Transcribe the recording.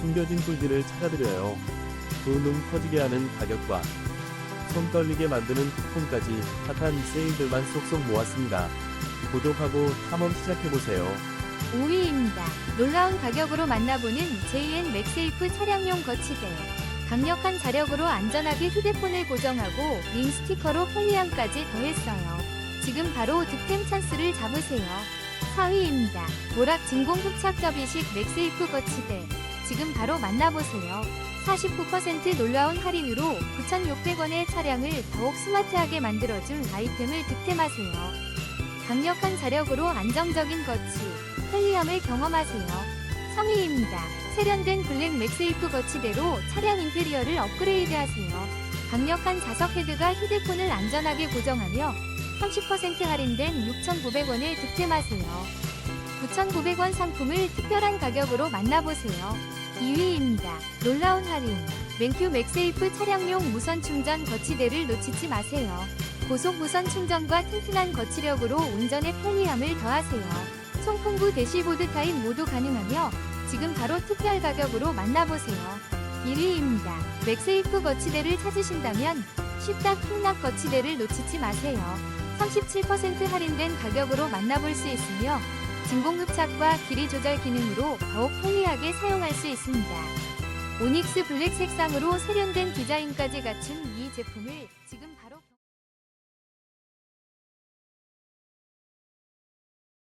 숨겨진 꿀들을 찾아드려요. 두눈 커지게 하는 가격과 손 떨리게 만드는 쿠폰까지 핫한 세일들만 쏙쏙 모았습니다. 구독하고 탐험 시작해보세요. 5위입니다. 놀라운 가격으로 만나보는 JN 맥세이프 차량용 거치대. 강력한 자력으로 안전하게 휴대폰을 고정하고 링 스티커로 편리함까지 더했어요. 지금 바로 득템 찬스를 잡으세요. 4위입니다. 모락 진공 흡착 접이식 맥세이프 거치대. 지금 바로 만나보세요. 49% 놀라운 할인으로 9,600원의 차량을 더욱 스마트하게 만들어줄 아이템을 득템하세요. 강력한 자력으로 안정적인 거치, 편리함을 경험하세요. 3위입니다. 세련된 블랙 맥세이프 거치대로 차량 인테리어를 업그레이드하세요. 강력한 자석 헤드가 휴대폰을 안전하게 고정하며 30% 할인된 6,900원에 득템하세요. 9,900원 상품을 특별한 가격으로 만나보세요. 2위입니다. 놀라운 할인. 맨큐 맥세이프 차량용 무선 충전 거치대를 놓치지 마세요. 고속 무선 충전과 튼튼한 거치력으로 운전의 편리함을 더하세요. 송풍구 대시보드 타입 모두 가능하며 지금 바로 특별 가격으로 만나보세요. 1위입니다. 맥세이프 거치대를 찾으신다면 쉽다 킹락 거치대를 놓치지 마세요. 37% 할인된 가격으로 만나볼 수 있으며 진공 흡착과 길이 조절 기능으로 더욱 편리하게 사용할 수 있습니다. 오닉스 블랙 색상으로 세련된 디자인까지 갖춘 이 제품을 지금